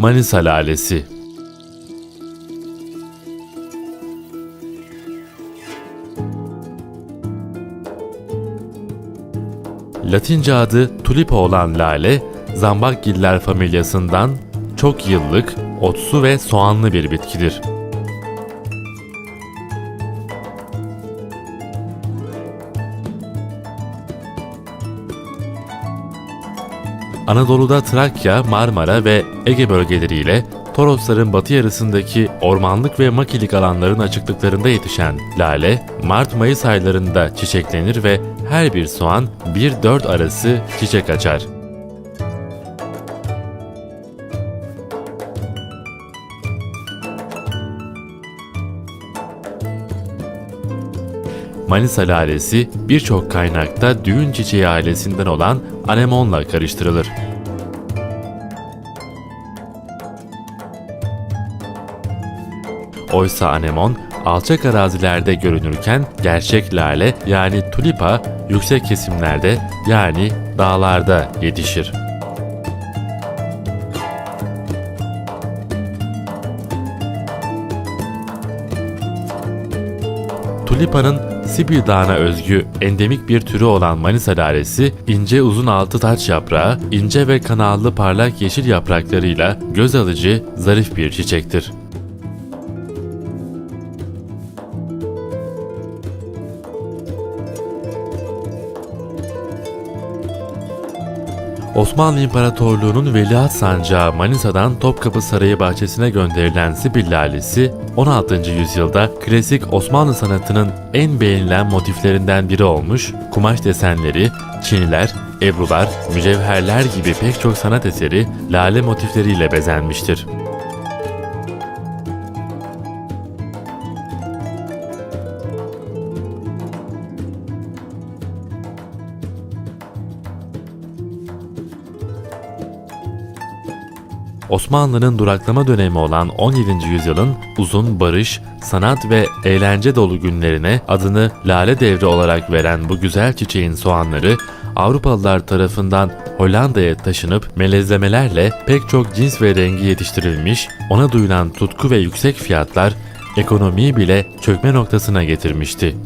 Manisa lalesi. Latince adı tulipa olan lale, zambakgiller familyasından çok yıllık, otsu ve soğanlı bir bitkidir. Anadolu'da Trakya, Marmara ve Ege bölgeleriyle Torosların batı yarısındaki ormanlık ve makilik alanların açıklıklarında yetişen lale, Mart-Mayıs aylarında çiçeklenir ve her bir soğan 1-4 arası çiçek açar. Manisa lalesi birçok kaynakta düğün çiçeği ailesinden olan anemonla karıştırılır. Oysa anemon alçak arazilerde görünürken gerçek lale yani tulipa yüksek kesimlerde yani dağlarda yetişir. Tulipa'nın Sibil Dağı'na özgü endemik bir türü olan Manisa lalesi, ince uzun altı taç yaprağı, ince ve kanallı parlak yeşil yapraklarıyla göz alıcı, zarif bir çiçektir. Osmanlı İmparatorluğu'nun veliaht sancağı Manisa'dan Topkapı Sarayı bahçesine gönderilen Sibil lalesi, 16. yüzyılda klasik Osmanlı sanatının en beğenilen motiflerinden biri olmuş, kumaş desenleri, çiniler, ebrular, mücevherler gibi pek çok sanat eseri lale motifleriyle bezenmiştir. Osmanlı'nın duraklama dönemi olan 17. yüzyılın uzun barış, sanat ve eğlence dolu günlerine adını Lale Devri olarak veren bu güzel çiçeğin soğanları Avrupalılar tarafından Hollanda'ya taşınıp melezlemelerle pek çok cins ve rengi yetiştirilmiş, ona duyulan tutku ve yüksek fiyatlar ekonomiyi bile çökme noktasına getirmişti.